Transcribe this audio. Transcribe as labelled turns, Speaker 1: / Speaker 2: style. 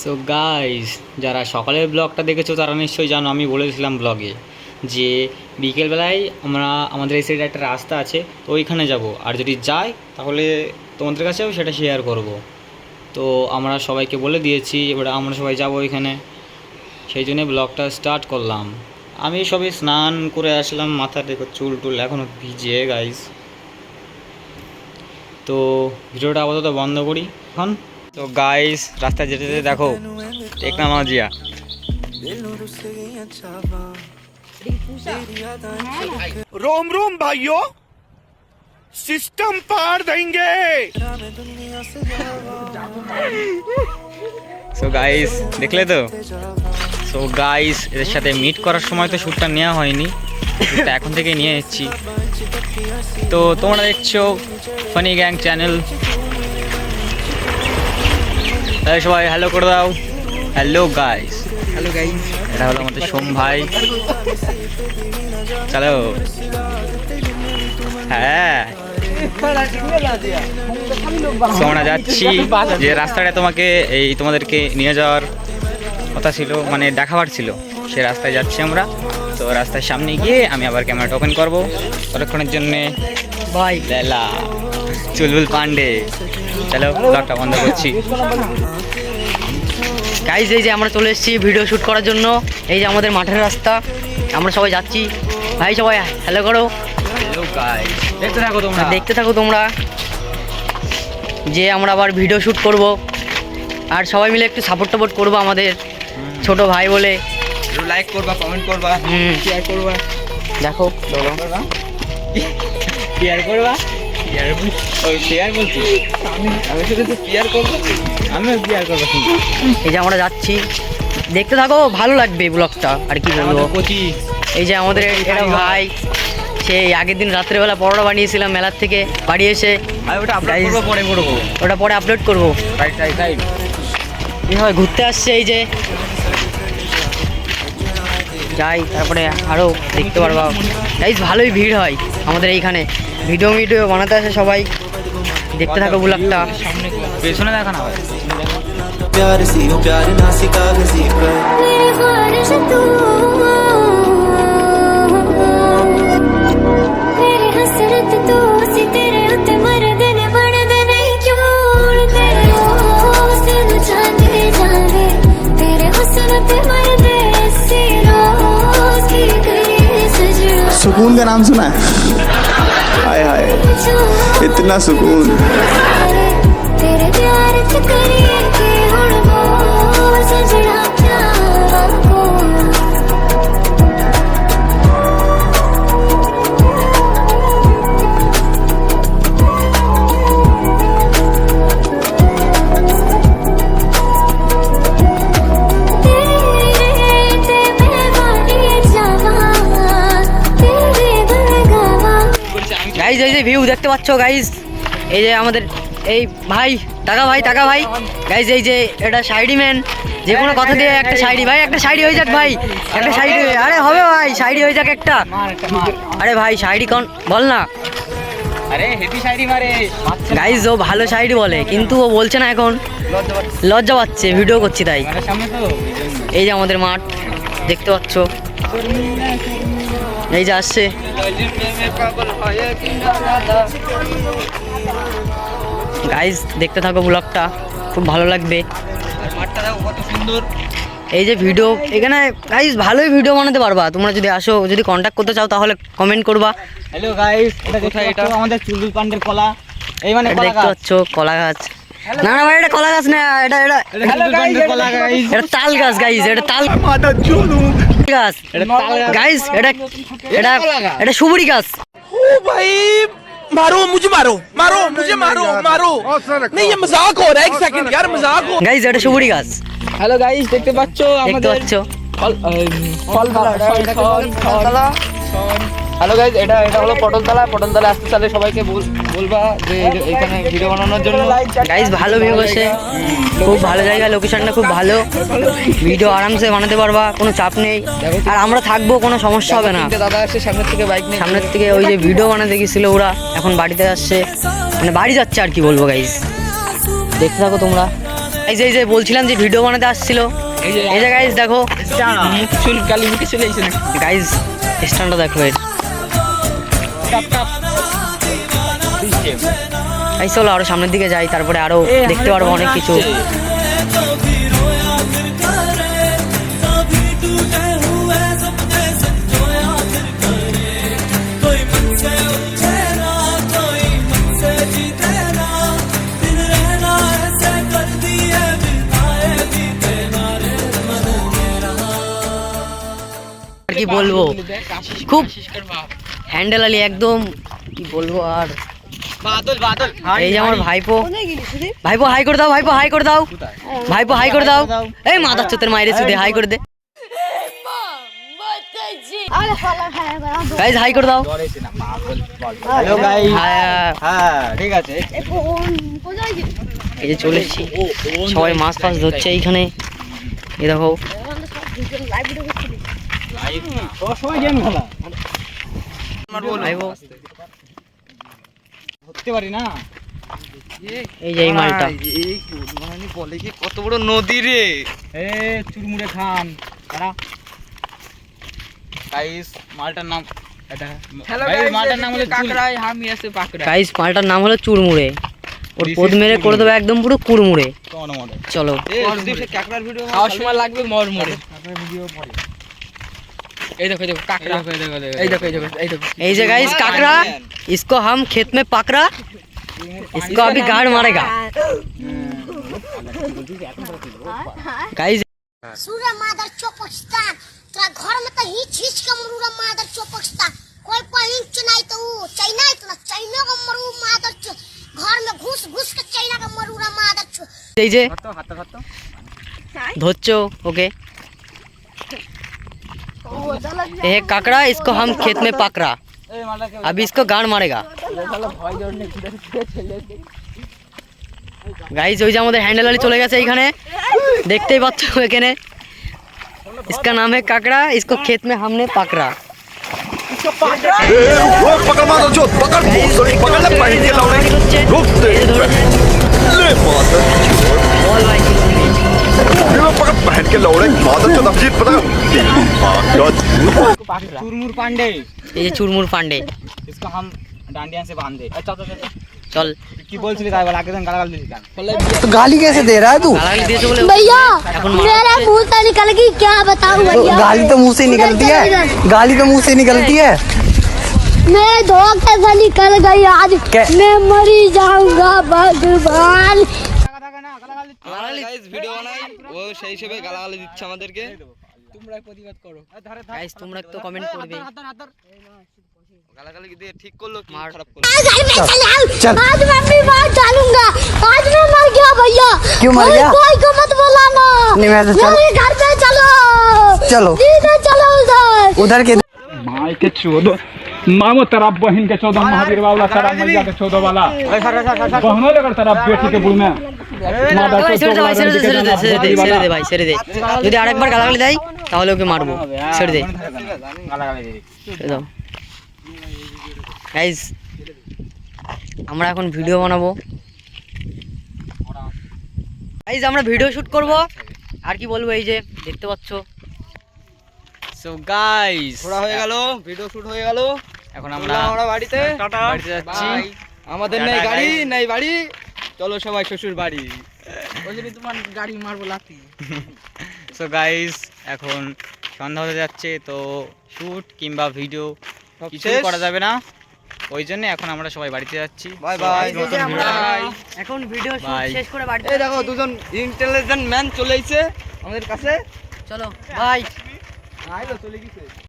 Speaker 1: So guys যারা সকালের ব্লগটা দেখেছ তারা নিশ্চয়ই জানো, আমি বলেছিলাম ব্লগে যে বিকেলবেলায় আমরা আমাদের এই সাইডে একটা রাস্তা আছে, তো ওইখানে যাব। আর যদি যাই, তাহলে তোমাদের কাছেও সেটা শেয়ার করব। তো আমরা সবাইকে বলে দিয়েছি, এবার আমরা সবাই যাব ওইখানে। সেই জন্যে ব্লগটা স্টার্ট করলাম। আমি সবে স্নান করে আসলাম, মাথা দেখো চুল টুল এখনও ভিজে গাইস তো ভিডিওটা আপাতত বন্ধ করি। এখন তো গাইস রাস্তায় যেতে যেতে দেখো টেকনোলজিয়া
Speaker 2: रोम रोम भाइयों सिस्टम पार देंगे
Speaker 1: সো গাইস দেখলে তো সো গাইস এদের সাথে মিট করার সময় তো শ্যুটটা নেওয়া হয়নি শ্যুটটা এখন থেকে নিয়ে এসেছি তো তোমরা দেখছো ফানি গ্যাং চ্যানেল তাহলে সবাই হ্যালো করে দাও। হ্যালো গাইস
Speaker 3: হ্যালো গাইস
Speaker 1: এটা হলো আমাদের সোম ভাই। চলো। হ্যাঁ। আমরা যাচ্ছি যে রাস্তাটা তোমাকে এই তোমাদেরকে নিয়ে যাওয়ার কথা ছিল মানে দেখাবার ছিল। সে রাস্তায় যাচ্ছি আমরা। তো রাস্তার সামনে গিয়ে আমি আবার ক্যামেরাটা ওপেন করব। ততক্ষণের জন্যে
Speaker 3: ভাই
Speaker 1: লেলা। চুলবুল পান্ডে। চলো ব্লগটা বন্ধ করছি।
Speaker 3: গাইজ এই যে আমরা চলে এসেছি ভিডিও শ্যুট করার জন্য। এই যে আমাদের মাঠের রাস্তা। আমরা সবাই যাচ্ছি। ভাই সবাই হ্যালো করো।
Speaker 1: দেখতে থাকো তোমরা।
Speaker 3: দেখতে থাকো তোমরা। যে আমরা আবার ভিডিও শ্যুট করব। আর সবাই মিলে একটু সাপোর্ট টাপোর্ট করব আমাদের ছোট ভাই বলে।
Speaker 1: লাইক করবা কমেন্ট করবা। শেয়ার করবা।
Speaker 3: দেখো
Speaker 1: শেয়ার করবা? শেয়ার ওই শেয়ার বলছি? আমি আমি শুধু তো শেয়ার করব আমিও শেয়ার করব
Speaker 3: এই যে আমরা যাচ্ছি। দেখতে থাকো ভালো লাগবে ব্লগটা আর কি বলব? এই যে আমাদের এটা ভাই সেই আগের দিন রাত্রেবেলা পরোটা বানিয়েছিলাম মেলার থেকে বাড়ি এসে।
Speaker 1: পরে করব।
Speaker 3: ওটা পরে আপলোড করব।
Speaker 1: রাইট
Speaker 3: ঘুরতে আসছে এই যে। যাই তারপরে আরও দেখতে পারবা। গাইজ ভালোই ভিড় হয় আমাদের এইখানে। ভিডিও মিডিও বানাতে আসে সবাই দেখতে থাকো ব্লগটা
Speaker 1: সামনে পেছনে দেখানো হয়
Speaker 4: प्यार सी हो प्यार ना सी कागजी पर
Speaker 5: मेरी ख्वाहिश तू मेरी हसरत तू सी तेरे उत्ते मरदे ने बनदे नहीं क्यों उड़दे ओ सिर चांदे जावे तेरे हुस्न पे मरदे सी रोज की गई सजना
Speaker 6: सुकून का नाम सुना है हाय हाय इतना सुकून।
Speaker 3: দেখতে পাচ্ছ গাইজ এই যে আমাদের এই ভাই টাকা ভাই টাকা ভাই। গাইজ এই যে এটা সাইডি ম্যান। যে কোনো কথা দিয়ে একটা সাইডি। ভাই একটা সাইডি হয়ে যাক ভাই। একটা সাইডি আরে হবে ভাই সাইডি হয়ে যাক একটা। আরে ভাই সাইডি কোন বল না।
Speaker 1: আরে হেভি শাড়ি মারে।
Speaker 3: গাইজ ও ভালো সাইডি বলে কিন্তু ও বলছে না এখন। লজ্জা পাচ্ছে। ভিডিও করছি তাই। এই যে আমাদের মাঠ দেখতে পাচ্ছ। এই যে আসছে। গাইজ দেখতে থাকো ব্লগটা খুব ভালো লাগবে। এই যে ভিডিও এখানে গাইজ ভালোই ভিডিও বানাতে পারবা। তোমরা যদি আসো যদি কন্ট্যাক্ট করতে চাও তাহলে কমেন্ট করবা।
Speaker 1: হ্যালো গাইস এটা আমাদের চুলবুল পান্ডের কলা? এই মানে
Speaker 3: দেখতে পাচ্ছ কলা গাছ। না না ভাই এটা কলা গাছ না এটা এটা
Speaker 1: এটা চুলবুল পান্ডের কলা গাইস
Speaker 3: এটা তাল গাছ গাইজ এটা তাল গাছ
Speaker 1: এটা তাল গাছ
Speaker 3: গাইজ এটা এটা এটা সুবুরি গাছ
Speaker 2: ओ भाई मारो मुझे मारो मारो मुझे मारो मारो नहीं ये मजाक हो रहा है एक सेकंड यार मजाक हो
Speaker 3: গাইজ এটা সুবুরি গাছ
Speaker 1: হ্যালো গাইস দেখতে পাচ্ছ
Speaker 3: দেখতে পাচ্ছ
Speaker 1: ফল ফল হ্যালো গাইস এটা এটা হলো পটলতলা। পটলতলা আসতে চালে সবাইকে বল- বলবা যে এখানে ভিডিও বানানোর জন্য।
Speaker 3: গাইজ ভালো ভিউ আছে খুব ভালো জায়গা লোকেশনটা খুব ভালো। ভিডিও আরামসে বানাতে পারবা কোনো চাপ নেই। আর আমরা থাকব কোনো সমস্যা হবে না।
Speaker 1: দাদা আসছে সামনের থেকে বাইক নিয়ে।
Speaker 3: সামনের থেকে ওই যে ভিডিও বানাতে গেছিল ওরা এখন বাড়িতে আসছে। মানে বাড়ি যাচ্ছে আর কি বলব গাইজ দেখতে থাকো তোমরা। এই যে এই যে বলছিলাম যে ভিডিও বানাতে আসছিল। এই যে গাইজ দেখো।
Speaker 2: চুল কালি মুখে চলে এসে
Speaker 3: গাইজ স্ট্যান্ডটা দেখো এর এই চলো আরও সামনের দিকে যাই তারপরে আরও দেখতে পারব অনেক কিছু। আর কি বলব? খুব হ্যান্ডেল আলি একদম কি বলব আর
Speaker 1: বাদল বাদল
Speaker 3: এই যে আমার ভাইপো ভাইপো হাই করে দাও ভাইপো হাই করে দাও ভাইপো হাই করে দাও এই মাথা চোতের মাইরে চুদে হাই করে দে গাইজ হাই করে দাও
Speaker 1: হ্যালো গাই
Speaker 3: হ্যাঁ
Speaker 1: হ্যাঁ ঠিক আছে
Speaker 3: এই যে চলে এসেছি সবাই মাছ ফাছ ধরছে এইখানে এই দেখো
Speaker 1: ধরতে পারি না?
Speaker 3: এই যে এই মালটা।
Speaker 2: বলে কি কত বড় নদী রে?
Speaker 1: এ চুরমুড়ে খান। কারা গাইস মালটার নাম মালটার নাম হলো কাকড়াই
Speaker 2: আমি আছে পাকড়া
Speaker 3: গাইজ মালটার নাম হলো চুরমুড়ে। ওর পোদ মেরে করে দেবো একদম পুরো কুড়মুড়ে চলো।
Speaker 2: ভিডিও। খাওয়ার সময় লাগবে মর মরে এই দেখো এই দেখো কাকড়া এই দেখো এই দেখো এই দেখো
Speaker 3: এই যে गाइस काकरा इसको हम खेत में पकड़ा इसको अभी गाड़ मारेगा गाइस
Speaker 7: सूर्य मादर चौपस्तान तेरा घर में तो हिच हिच के मरूरा मादर चौपस्तान कोई पहिंच नहीं तो वो चाइना इतना चाइना का मरू मादर चो घर में घुस घुस के चाइना का मरूरा मादर चो
Speaker 3: এই যে ধরছো ওকে ये है काकड़ा इसको हम खेत में पकड़ा अभी इसको गाड़ मारेगा গাইজ ওই যে আমাদের হ্যান্ডেল আলি চলে গেছে এইখানে দেখতেই পাচ্ছ এখানে इसका नाम है काकड़ा इसको खेत में हमने पकड़ा
Speaker 6: पकड़
Speaker 3: चुरमुर पांडे।
Speaker 6: ये
Speaker 1: चुरमुर पांडे। इसको हम डांडिया से बाँध। दे अच्छा तो
Speaker 3: चल।
Speaker 1: की बोल चली गाली गाला तो गाली कैसे दे
Speaker 3: रहा है तू?
Speaker 7: भैया मुँह से निकल गई क्या बताऊँ तो भैया?
Speaker 8: गाली तो मुँह से निकलती है। गाली तो मुँह से निकलती है।
Speaker 7: मेरे धोखे से निकल गई आज। मैं मरी जाऊँगा भगवान।
Speaker 2: গাইস ভিডিও বানাই ও সেই হিসেবে গালাগালি দিচ্ছে আমাদেরকে তোমরা প্রতিবাদ করো
Speaker 3: গাইস তোমরা তো কমেন্ট করবে
Speaker 2: গালাগালি দিয়ে ঠিক করলো কি
Speaker 3: মার।
Speaker 2: খারাপ করলো
Speaker 7: आज घर में चले आओ
Speaker 8: चल।
Speaker 7: आज मैं भी मार डालूंगा आज मैं मर गया भैया
Speaker 8: क्यों मर
Speaker 7: कोई-
Speaker 8: गया?
Speaker 7: कोई को मत बुलाना
Speaker 8: नहीं, मैं तो चल-
Speaker 7: मेरे घर पे चलो
Speaker 8: चलो।
Speaker 7: सीधे चलो उधर
Speaker 8: उधर के
Speaker 9: माई के चौदह मामो तेरा बहन के चौदह महावीर बाबला तेरा मैया के चौदह वाला बहनों लेकर तेरा बेटी के बुढ़ में
Speaker 3: যদি গালাগালি দেয় তাহলে ওকে মারবো। ছেড়ে গাইজ আমরা এখন ভিডিও বানাবো। গাইজ আমরা ভিডিও শ্যুট করব। আর কি বলব এই যে দেখতে পাচ্ছ?
Speaker 1: সো গাইজ
Speaker 2: ঘোরা হয়ে গেল ভিডিও শ্যুট হয়ে গেল।
Speaker 1: এখন
Speaker 2: আমরা
Speaker 1: আমরা
Speaker 2: বাড়িতে।
Speaker 1: বাড়িতে যাচ্ছি।
Speaker 2: আমাদের নেই গাড়ি নেই বাড়ি। চলো সবাই শ্বশুর বাড়ি। ওই জন্য তোমার গাড়ি মারবো লাতি
Speaker 1: সো গাইস এখন সন্ধ্যা হতে যাচ্ছে তো শুট কিংবা ভিডিও
Speaker 2: সব
Speaker 1: কিছু করা যাবে না। ওই জন্য এখন আমরা সবাই বাড়িতে যাচ্ছি।
Speaker 2: বাই বাই
Speaker 3: এখন ভিডিও শেষ করে বাড়িতে
Speaker 2: এই দেখো দুজন ইন্টেলিজেন্ট ম্যান চলে এসেছে আমাদের কাছে।
Speaker 3: চলো। বাই
Speaker 2: আইলো চলে গেছে।